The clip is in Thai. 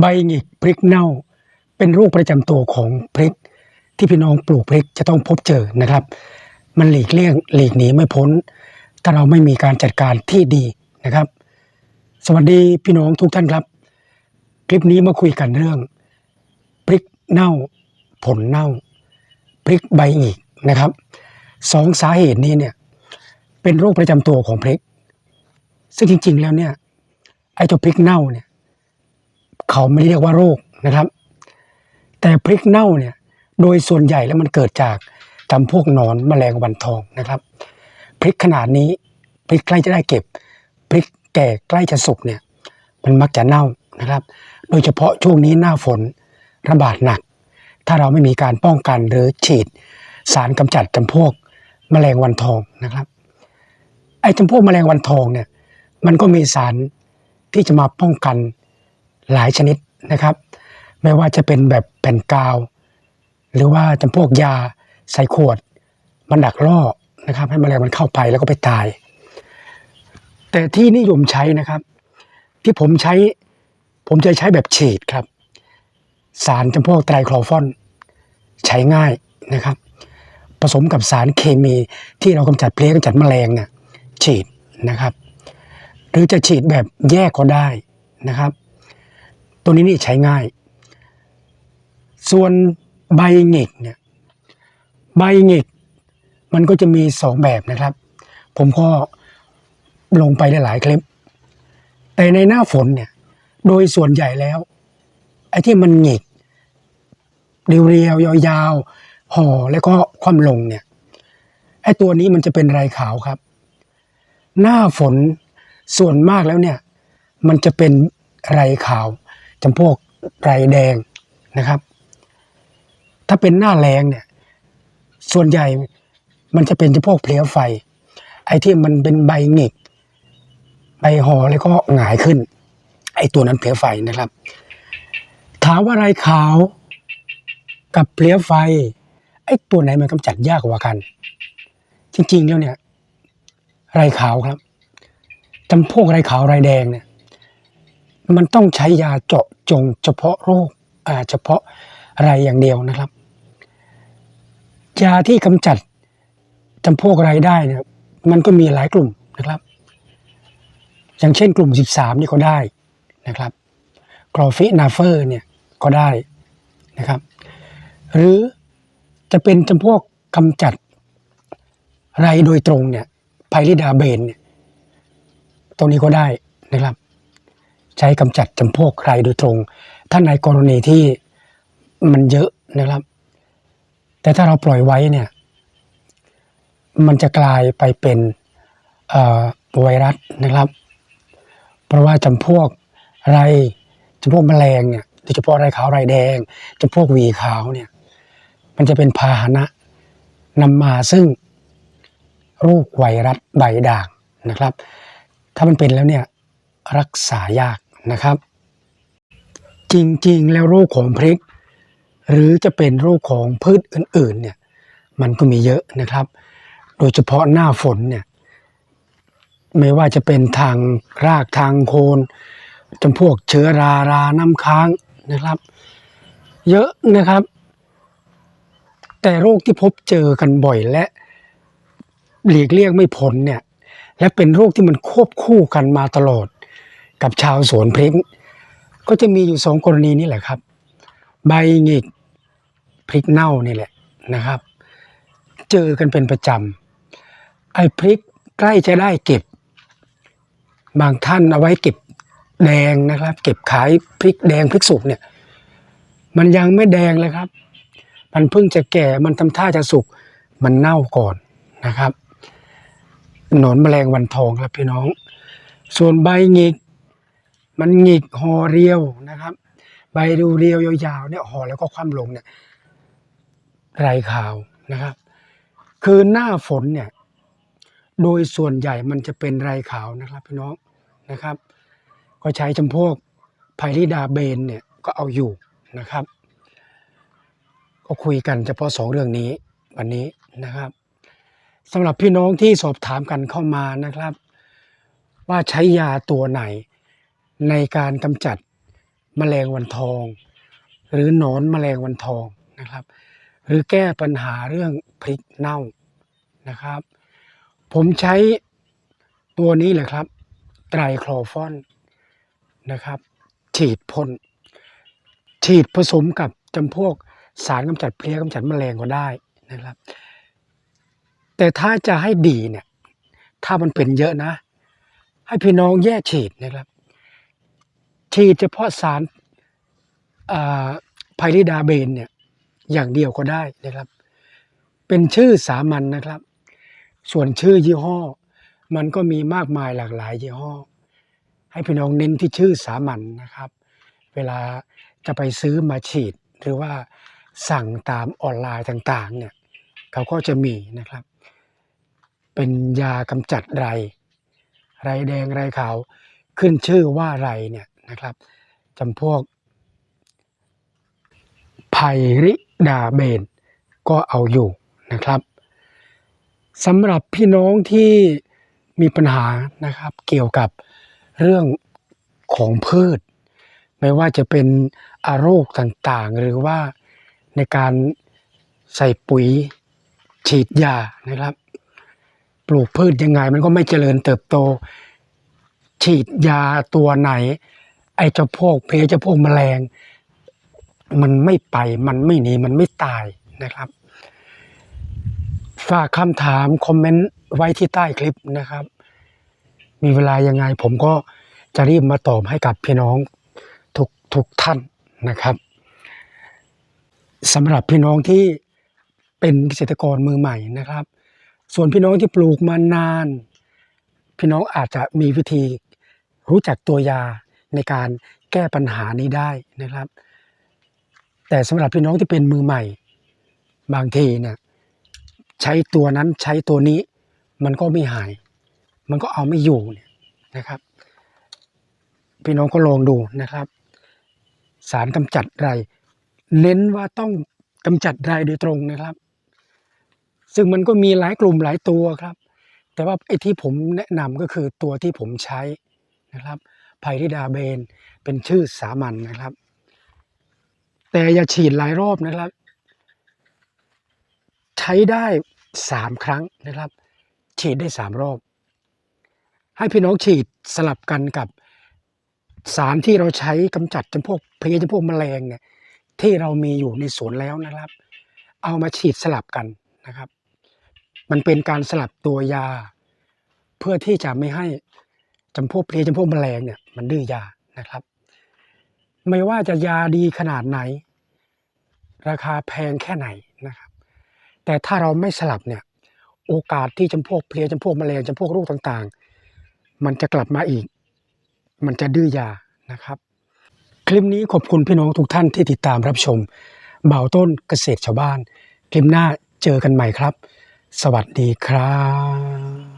ใบหงิกพริกเน่า เป็นโรคประจำตัวของพริก ที่พี่น้องปลูกพริกจะต้องพบเจอนะครับ มันหลีกเลี่ยงหลีกหนีไม่พ้น ถ้าเราไม่มีการจัดการที่ดีนะครับ สวัสดีพี่น้องทุกท่านครับ คลิปนี้มาคุยกันเรื่อง พริกเน่า ผลเน่า พริกใบหงิกนะครับสองสาเหตุนี้เนี่ยเป็นโรคประจำตัวของพริก ซึ่งจริง ๆ แล้วเนี่ยไอ้เจ้าพริกเน่าเนี่ย เขาไม่ได้เรียกว่าโรคนะครับ แต่พริกเน่าเนี่ยโดยส่วนใหญ่แล้วมันเกิดจากจำพวกหนอนแมลงวันทองนะครับ พริกขนาดนี้พริกใกล้จะได้เก็บ พริกแก่ใกล้จะสุกเนี่ยมันมักจะเน่านะครับ โดยเฉพาะช่วงนี้หน้าฝนระบาดหนัก ถ้าเราไม่มีการป้องกันหรือฉีดสารกำจัดจำพวกแมลงวันทองนะครับไอ้จำพวกแมลงวันทองเนี่ยมันก็มีสารที่จะมาป้องกัน หลายชนิดนะครับ ไม่ว่าจะเป็นแบบแผ่นกาว หรือว่าจำพวกยาใส่ขวดมันดักล่อนะครับ ให้แมลงมันเข้าไปแล้วก็ไปตาย แต่ที่นิยมใช้นะครับ ที่ผมใช้ผมจะใช้แบบฉีดครับ สารจำพวกไตรคลอฟอน ใช้ง่ายนะครับ ผสมกับสารเคมีที่เรากำจัดเพลี้ยกำจัดแมลงเนี่ยฉีดนะครับ หรือจะฉีดแบบแยกก็ได้นะครับ ตัวนี้นี่ใช้ง่าย ส่วนใบหงิกเนี่ยใบหงิกมันก็จะมีสองแบบนะครับ ผมก็ลงไปหลายคลิป แต่ในหน้าฝนเนี่ย โดยส่วนใหญ่แล้ว ไอ้ที่มันหงิกเรียวๆยาวๆห่อแล้วก็คว่ำลงเนี่ยไอ้ตัวนี้มันจะเป็นไรขาวครับ หน้าฝนส่วนมากแล้วเนี่ย มันจะเป็นไรขาว จำพวกไรแดงนะครับ ถ้าเป็นหน้าแรงเนี่ย ส่วนใหญ่มันจะเป็นจำพวกเพลียไฟ ไอ้ที่มันเป็นใบหงิก ใบห่อแล้วก็หงายขึ้น ไอ้ตัวนั้นเพลียไฟนะครับ ถามว่าไรขาว กับเพลียไฟ ไอ้ตัวไหนมันกำจัดยากกว่ากัน จริงๆแล้วเนี่ย ไรขาวครับจำพวกไรขาวไรแดงเนี่ย มันต้องใช้ยาเจาะจงเฉพาะโรคเฉพาะอะไรอย่างเดียวนะครับ ยาที่กำจัดจำพวกไรได้เนี่ยมันก็มีหลายกลุ่มนะครับ อย่างเช่นกลุ่ม 13 นี่ก็ได้นะครับกรอฟินาเฟอร์เนี่ยก็ได้นะครับ หรือจะเป็นจำพวกกำจัดไรโดยตรงเนี่ยไพริดาเบนเนี่ยตรงนี้ก็ได้นะครับ ใช้กำจัดจำพวกไรโดยตรง ถ้าในกรณีที่มันเยอะนะครับ แต่ถ้าเราปล่อยไว้เนี่ย มันจะกลายไปเป็นไวรัสนะครับ เพราะว่าจำพวกไรจำพวกแมลงเนี่ยโดยเฉพาะไรขาวไรแดงจำพวกหวีขาวเนี่ยมันจะเป็นพาหนะนำมาซึ่งโรคไวรัสใบด่างนะครับ ถ้ามันเป็นแล้วเนี่ยรักษายาก นะครับ จริงๆ แล้วโรคของพริก หรือจะเป็นโรคของพืชอื่นๆเนี่ยมันก็มีเยอะนะครับ โดยเฉพาะหน้าฝนเนี่ยไม่ว่าจะเป็นทางรากทางโคนจำพวกเชื้อราราน้ำค้างนะครับ เยอะนะครับ แต่โรคที่พบเจอกันบ่อยและหลีกเลี่ยงไม่พ้นเนี่ยและเป็นโรคที่มันควบคู่กันมาตลอด กับชาวสวนพริก ก็จะมีอยู่สองกรณีนี่แหละครับ ใบหงิกพริกเน่านี่แหละนะครับ เจอกันเป็นประจำไอ้พริกใกล้จะได้เก็บ บางท่านเอาไว้เก็บแดงนะครับ เก็บขายพริกแดงพริกสุกเนี่ย มันยังไม่แดงเลยครับ มันเพิ่งจะแก่มันทำท่าจะสุกมันเน่าก่อนนะครับหนอนแมลงวันทองครับพี่น้อง ส่วนใบหงิก มันหงิกห่อเรียวนะครับ ใบดูเรียวยาวๆเนี่ยห่อแล้วก็คว่ำลงเนี่ยไรขาวนะครับ คือหน้าฝนเนี่ยโดยส่วนใหญ่มันจะเป็นไรขาวนะครับพี่น้องนะครับ ก็ใช้จำพวกไพริดาเบนเนี่ยก็เอาอยู่นะครับ ก็คุยกันเฉพาะสองเรื่องนี้วันนี้นะครับสำหรับพี่น้องที่สอบถามกันเข้ามานะครับ ว่าใช้ยาตัวไหน ในการกำจัดแมลงวันทอง หรือหนอนแมลงวันทองนะครับ หรือแก้ปัญหาเรื่องพริกเน่านะครับ ผมใช้ตัวนี้เลยครับ ไตรคลอฟอนนะครับ ฉีดพ่นฉีดผสมกับจำพวกสารกำจัดเพลี้ยกำจัดแมลงก็ได้นะครับ แต่ถ้าจะให้ดีเนี่ยถ้ามันเป็นเยอะนะ ให้พี่น้องแยกฉีดนะครับ ฉีดเฉพาะสารไพริดาเบนเนี่ยอย่างเดียวก็ได้นะครับ เป็นชื่อสามัญนนะครับ ส่วนชื่อยี่ห้อ มันก็มีมากมายหลากหลายยี่ห้อ ให้พี่น้องเน้นที่ชื่อสามัญนนะครับ เวลาจะไปซื้อมาฉีดหรือว่าสั่งตามออนไลน์ต่างๆเนี่ยเขาก็จะมีนะครับ เป็นยากำจัดไร ไรแดงไรขาวขึ้นชื่อว่าไรเนี่ย นะครับจำพวกไพริดาเบนก็เอาอยู่นะครับสำหรับพี่น้องที่มีปัญหานะครับเกี่ยวกับเรื่องของพืช ไม่ว่าจะเป็นอาโรคต่างๆ หรือว่าในการใส่ปุ๋ยฉีดยานะครับ ปลูกพืชยังไงมันก็ไม่เจริญเติบโต ฉีดยาตัวไหน ไอ้เจ้าพวกเพลเจ้าพวกแมลง มันไม่ไปมันไม่หนีมันไม่ตายนะครับ ฝากคำถามคอมเมนต์ไว้ที่ใต้คลิปนะครับ มีเวลายังไงผมก็จะรีบมาตอบให้กับพี่น้องทุกทุกท่านนะครับสำหรับพี่น้องที่เป็นเกษตรกรมือใหม่นะครับ ส่วนพี่น้องที่ปลูกมานาน พี่น้องอาจจะมีวิธีรู้จักตัวยา ในการแก้ปัญหานี้ได้นะครับ แต่สำหรับพี่น้องที่เป็นมือใหม่ บางทีเนี่ยใช้ตัวนั้นใช้ตัวนี้มันก็ไม่หาย มันก็เอาไม่อยู่เนี่ยนะครับ พี่น้องก็ลองดูนะครับ สารกำจัดไรเน้นว่าต้องกำจัดไรโดยตรงนะครับ ซึ่งมันก็มีหลายกลุ่มหลายตัวครับ แต่ว่าไอ้ที่ผมแนะนำก็คือตัวที่ผมใช้นะครับ ไพริดาเบน เป็นชื่อสามัญนนะครับ แต่อย่าฉีดหลายรอบนะครับ ใช้ได้สามครั้งนะครับ ฉีดได้สามรอบ ให้พี่น้องฉีดสลับกันกับสารที่เราใช้กำจัดจำพวกเพลี้ยจำพวกแมลงเนี่ยที่เรามีอยู่ในสวนแล้วนะครับ เอามาฉีดสลับกันนะครับ มันเป็นการสลับตัวยา เพื่อที่จะไม่ให้ จำพวกเพลียจำพวกแมลงเนี่ยมันดื้อยานะครับ ไม่ว่าจะยาดีขนาดไหน ราคาแพงแค่ไหนนะครับ แต่ถ้าเราไม่สลับเนี่ยโอกาสที่จำพวกเพลียจำพวกแมลงจำพวกโรคต่างๆ มันจะกลับมาอีก มันจะดื้อยานะครับ คลิปนี้ขอบคุณพี่น้องทุกท่านที่ติดตามรับชมเบาต้นเกษตรชาวบ้าน คลิปหน้าเจอกันใหม่ครับ สวัสดีครับ